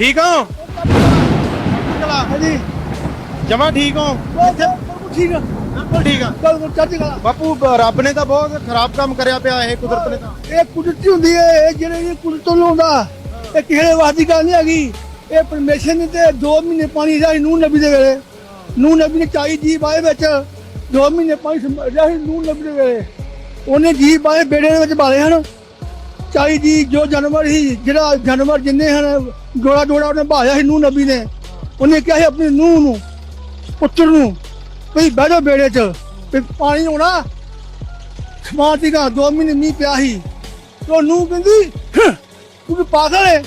ਠੀਕ ਹੋ? ਹਾਂਜੀ। ਜਮਾ ਠੀਕ ਹੋ? ਠੀਕ ਆ। ਬਿਲਕੁਲ ਠੀਕ ਆ। ਬਿਲਕੁਲ ਚੱਜ ਕਲਾ ਬਾਪੂ ਬ- ਰੱਬ ਨੇ ਤਾਂ ਬਹੁਤ ਖਰਾਬ ਕੰਮ ਕਰਿਆ ਪਿਆ ਇਹ ਕੁਦਰਤ ਨੇ ਤਾਂ। ਇਹ ਕੁਦਰਤੀ ਹੁੰਦੀ ਹੈ ਇਹ ਜਿਹੜੇ ਇਹ ਕੁਦਰਤ ਤੋਂ ਲਾਉਂਦਾ ਇਹ ਕਿਸੇ ਦੇ ਗੱਲ ਨਹੀਂ ਹੈਗੀ। ਇਹ ਪਰਮੇਸ਼ਰ ਨੇ ਤੇ 2 ਮਹੀਨੇ ਪਾਣੀ ਰਿਹਾ ਨੂਹ ਨਬੀ ਦੇ ਵੇਲੇ। ਨੂਹ ਨਬੀ ਨੇ ਚਾਈ ਜੀ ਬਾਏ ਵਿੱਚ 2 ਮਹੀਨੇ ਪਾਣੀ ਰਿਹਾ ਨੂਹ ਨਬੀ ਦੇ ਵੇਲੇ। ਉਹਨੇ ਜੀ ਬਾਏ ਬੇੜੇ ਦੇ ਵਿੱਚ ਬਾਲੇ ਹਨ। ਚਾਈ ਜੀ, ਜੋ ਜਾਨਵਰ ਸੀ, ਜਿਹੜਾ ਜਾਨਵਰ ਜਿੰਨੇ ਹਨ, ਜੋੜਾ ਜੋੜਾ ਉਹਨੇ ਬਾਇਆ ਸੀ ਨੂਹ ਨਬੀ ਨੇ। ਉਹਨੇ ਕਿਹਾ ਸੀ ਆਪਣੀ ਨੂਹ ਨੂੰ, ਪੁੱਤਰ ਨੂੰ, ਵੀ ਬਹਿ ਜਾਓ ਬੇੜੇ 'ਚ, ਵੀ ਪਾਣੀ ਆਉਣਾ ਸਮਾਂ ਸੀਗਾ, ਦੋ ਮਹੀਨੇ ਮੀਂਹ ਪਿਆ ਸੀ। ਉਹ ਨੂੰ ਕਹਿੰਦੀ ਤੂੰ ਪਾਗਲ ਹੈ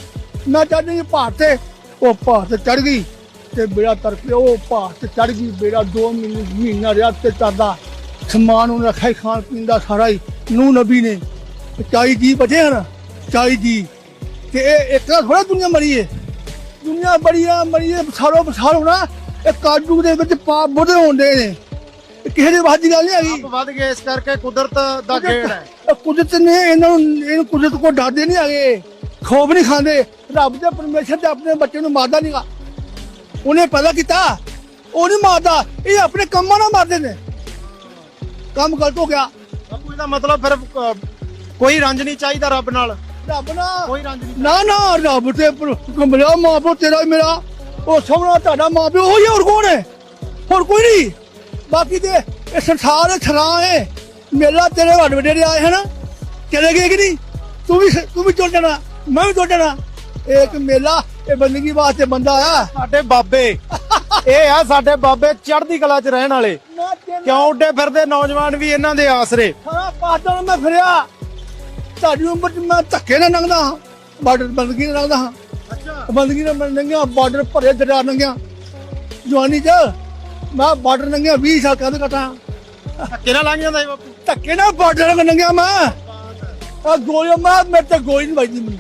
ਮੈਂ ਚਾਹਦੀ ਹਾਂ ਤੇ। ਉਹ ਪਹਾੜ ਤੇ ਚੜ ਗਈ ਤੇ ਬੇੜਾ ਤਰ ਪਿਆ ਉਹ ਪਹਾੜ ਤੇ ਚੜ ਗਈ। ਬੇੜਾ ਦੋ ਮਹੀਨੇ, ਮਹੀਨਾ ਰਿਹਾ ਤੇ ਚੜਦਾ ਸਮਾਨ ਉਹਨੇ ਰੱਖਿਆ ਖਾਣ ਪੀਣ ਦਾ ਸਾਰਾ ਹੀ। ਨੂੰ ਨਬੀ ਨੇ ਤੇ ਚਾਈ ਜੀ ਬਚੇ ਹਨ ਚਾਈ ਜੀ। ਤੇ ਇਹ ਇੱਕ ਥੋੜਾ ਦੁਨੀਆ ਮਰੀ ਹੈ ਦੁਨੀਆ ਬੜੀ ਆ ਮਰੀ ਹੈ ਸਾਰੋ ਬਸਾਰ ਹੋਣਾ ਇਹ ਕਾਜੂ ਦੇ ਵਿੱਚ ਪਾਪ ਬੁੱਧੇ ਹੁੰਦੇ ਨੇ। ਕਿਸੇ ਦੇ ਵਾਦੀ ਗੱਲ ਨਹੀਂ ਹੈਗੀ। ਵੱਧ ਗਏ ਇਸ ਕਰਕੇ ਕੁਦਰਤ ਦਾ ਖੇਡ ਹੈ। ਕੁਦਰਤ ਨੇ ਇਹਨਾਂ ਨੂੰ ਇਹਨੂੰ ਕੁਦਰਤ ਕੋ ਡਰਦੇ ਨਹੀਂ ਹੈਗੇ। ਖੋਫ ਨਹੀਂ ਖਾਂਦੇ। ਰੱਬ ਦੇ ਪਰਮੇਸ਼ਰ ਤੇ ਆਪਣੇ ਬੱਚੇ ਨੂੰ ਮਾਰਦਾ ਨਹੀਂਗਾ ਉਹਨੇ ਪੈਦਾ ਕੀਤਾ। ਉਹ ਨਹੀਂ ਮਾਰਦਾ। ਇਹ ਆਪਣੇ ਕੰਮਾਂ ਨਾਲ ਮਾਰਦੇ ਨੇ। ਕੰਮ ਗਲਤ ਹੋ ਗਿਆ। ਬਾਪੂ ਇਹਦਾ ਮਤਲਬ ਫਿਰ ਕੋਈ ਰੰਜ ਨਹੀਂ ਚਾਹੀਦਾ ਰੱਬ ਨਾਲ। ਰੱਬ ਨਾ ਕੋਈ ਰੰਜ ਨਹੀਂ ਨਾ ਨਾ ਰੱਬ ਤੇ ਕਮਲਿਆ ਮਾਂ ਪਿਓ ਤੇਰਾ ਹੀ ਮੇਰਾ। ਉਹ ਸੋਹਣਾ ਤੁਹਾਡਾ ਮਾਂ ਪਿਓ ਉਹ ਹੀ ਹੋਰ ਕੌਣ ਹੈ? ਹੋਰ ਕੋਈ ਨਹੀਂ। ਬਾਕੀ ਤੇ ਇਹ ਸੰਸਾਰ ਛਰਾ ਹੈ। ਮੇਲਾ ਤੇਰੇ ਵੱਡ ਵਡੇਰੇ ਆਏ ਹਨ। ਚਲੇ ਗਏ ਕਿ ਨਹੀਂ? ਤੂੰ ਵੀ ਤੂੰ ਵੀ ਚੁੱਲ ਜਾਣਾ। ਮੈਂ ਵੀ ਚੁੱਲ ਜਾਣਾ। ਇਹ ਇੱਕ ਮੇਲਾ ਇਹ ਬੰਦਗੀ ਵਾਸਤੇ ਬੰਦਾ ਆ। ਸਾਡੇ ਬਾਬੇ ਇਹ ਆ ਸਾਡੇ ਬਾਬੇ ਚੜ੍ਹਦੀ ਕਲਾ 'ਚ ਰਹਿਣ ਵਾਲੇ। ਕਿਉਂ ਉੱਡੇ ਫਿਰਦੇ? ਨੌਜਵਾਨ ਵੀ ਇਹਨਾਂ ਦੇ ਆਸਰੇ। ਸਾਰਾ ਪਾਸਾ ਮੈਂ ਫਿਰਿਆ। ਤੁਹਾਡੀ ਉਮਰ ਚ ਮੈਂ ਧੱਕੇ ਨਾਲ ਲੰਘਦਾ ਹਾਂ ਬਾਰਡਰ ਬੰਦਗੀ ਨਾਲ ਲੰਘਦਾ ਹਾਂ। ਅੱਛਾ। ਬੰਦਗੀ ਨਾਲ ਮੈਂ ਲੰਘਿਆ ਬਾਰਡਰ ਭਰੇ ਦਰਿਆ ਲੰਘਿਆ। ਜਵਾਨੀ ਚ ਮੈਂ ਬਾਰਡਰ ਲੰਘਿਆ 20 ਸਾਲ ਕਦ ਕਟਾ। ਧੱਕੇ ਨਾਲ ਲੰਘ ਜਾਂਦਾ ਸੀ ਬਾਪੂ। ਧੱਕੇ ਨਾਲ ਬਾਰਡਰ ਨਾਲ ਲੰਘਿਆ ਮੈਂ। ਆ ਗੋਲੀ ਮੈਂ ਮੇਰੇ ਤੇ ਗੋਲੀ ਨਹੀਂ ਵੱਜਦੀ ਮੈਨੂੰ।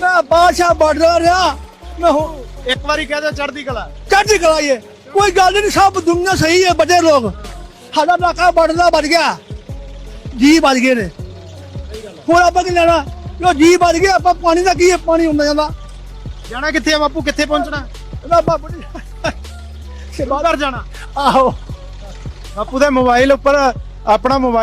ਮੈਂ ਬਾਦਸ਼ਾਹ ਬਾਰਡਰ ਰਿਹਾ। ਮੈਂ ਹੁਣ ਇੱਕ ਵਾਰੀ ਕਹਿ ਦਿਓ ਚੜ੍ਹਦੀ ਕਲਾ। ਚੜ੍ਹਦੀ ਕਲਾਈਏ ਕੋਈ ਗੱਲ ਨਹੀਂ ਸਭ ਦੁਨੀਆ ਸਹੀ ਹੈ ਬੜੇ ਲੋਕ। ਸਾਡਾ ਇਲਾਕਾ ਬੜਦਾ ਵੱਜ ਗਿਆ। ਜੀ ਵੱਜ ਗਏ ਨੇ। ਹੁਣ ਆਪਾਂ ਕੀ ਲੈਣਾ? ਜੋ ਜੀ ਵੱਜ ਗਿਆ ਆਪਾਂ ਪਾਣੀ ਦਾ ਕੀ ਹੈ? ਪਾਣੀ ਹੁੰਦਾ ਜਾਂਦਾ। ਜਾਣਾ ਕਿੱਥੇ ਆ ਬਾਪੂ? ਕਿੱਥੇ ਪਹੁੰਚਣਾ? ਇਹਦਾ ਬਾਬੂ ਜੀ। ਘਰ ਜਾਣਾ? ਆਹੋ। ਬਾਪੂ ਦੇ ਮੋਬਾਈਲ ਉੱਪਰ ਆਪਣਾ ਮੋਬਾਈਲ